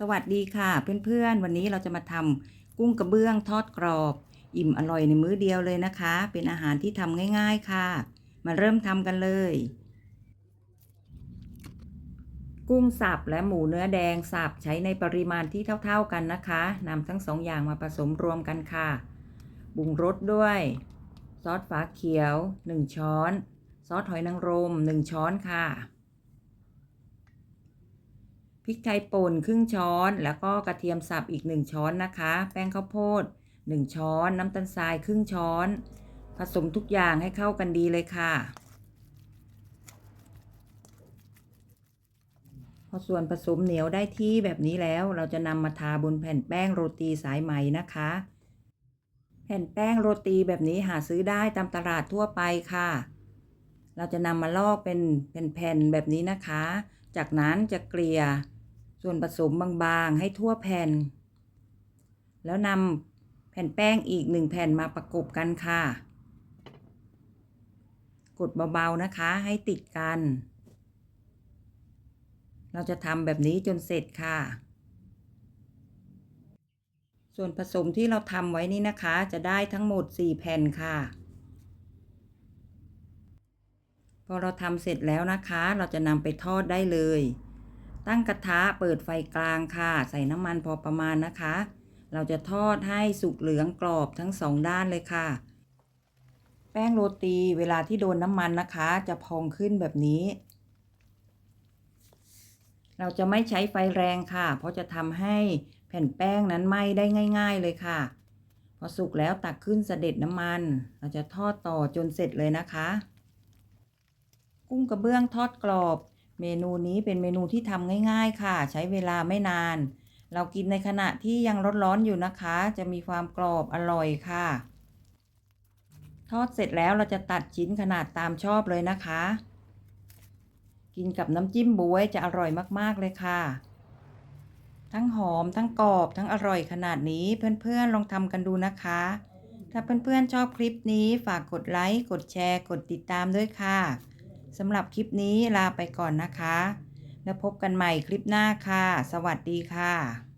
สวัสดีค่ะเพื่อนๆ วันนี้เราจะมาทำกุ้งกระเบื้องทอดกรอบ อิ่มอร่อยในมื้อเดียวเลยนะคะ เป็นอาหารที่ทำง่ายๆค่ะ มาเริ่มทำกันเลย กุ้งสับและหมูเนื้อแดงสับใช้ในปริมาณที่เท่าๆกันนะคะนำทั้งสองอย่างมาผสมรวมกันค่ะปรุงรสด้วย ซอสฝาเขียว 1 ช้อน ซอสหอยนางรม 1 ช้อนค่ะ พริกไทยป่นครึ่งช้อน แล้วก็กระเทียมสับอีก 1 ช้อนนะคะ แป้งข้าวโพด 1 ช้อน น้ำตาลทรายครึ่งช้อน ผสมทุกอย่างให้เข้ากันดีเลยค่ะ พอส่วนผสมเหนียวได้ที่แบบนี้แล้วเราจะนำมาทาบนแผ่นแป้งโรตีสายไหมนะคะ แผ่นแป้งโรตีแบบนี้หาซื้อได้ตามตลาดทั่วไปค่ะ เราจะนำมาลอกเป็นแผ่นๆแบบนี้นะคะจากนั้นจะเกลี่ย ส่วนผสมบางๆให้ทั่วแผ่น แล้วนำแผ่นแป้งอีกหนึ่งแผ่นมาประกบกันค่ะ กดเบาๆนะคะให้ติดกัน เราจะทำแบบนี้จนเสร็จค่ะ ส่วนผสมที่เราทำไว้นี้นะคะ จะได้ทั้งหมด 4 แผ่นค่ะพอเราทำเสร็จแล้วนะคะ เราจะนำไปทอดได้เลย ตั้งกระทะเปิดไฟกลางค่ะ ใส่น้ำมันพอประมาณนะคะ เราจะทอดให้สุกเหลืองกรอบทั้งสองด้านเลยค่ะ แป้งโรตีเวลาที่โดนน้ำมันนะคะ จะพองขึ้นแบบนี้ เราจะไม่ใช้ไฟแรงค่ะ เพราะจะทำให้แผ่นแป้งนั้นไหม้ได้ง่าย ๆ เลยค่ะ พอสุกแล้วตักขึ้นเสด็จน้ำมัน เราจะทอดต่อจนเสร็จเลยนะคะ กุ้งกระเบื้องทอดกรอบ เมนูนี้เป็นเมนูที่ทำง่ายๆ ค่ะ ใช้เวลาไม่นาน เรากินในขณะที่ยังร้อนๆอยู่นะคะ จะมีความกรอบอร่อยค่ะ ทอดเสร็จแล้วเราจะตัดชิ้นขนาดตามชอบเลยนะคะ กินกับน้ำจิ้มบวยจะอร่อยมากๆเลยค่ะ ทั้งหอมทั้งกรอบทั้งอร่อยขนาดนี้เพื่อนๆลองทำกันดูนะคะ ถ้าเพื่อนๆชอบคลิปนี้ฝากกดไลค์กดแชร์ กดติดตามด้วยค่ะ สำหรับคลิปนี้ลาไปก่อนนะคะ แล้วพบกันใหม่คลิปหน้าค่ะ สวัสดีค่ะ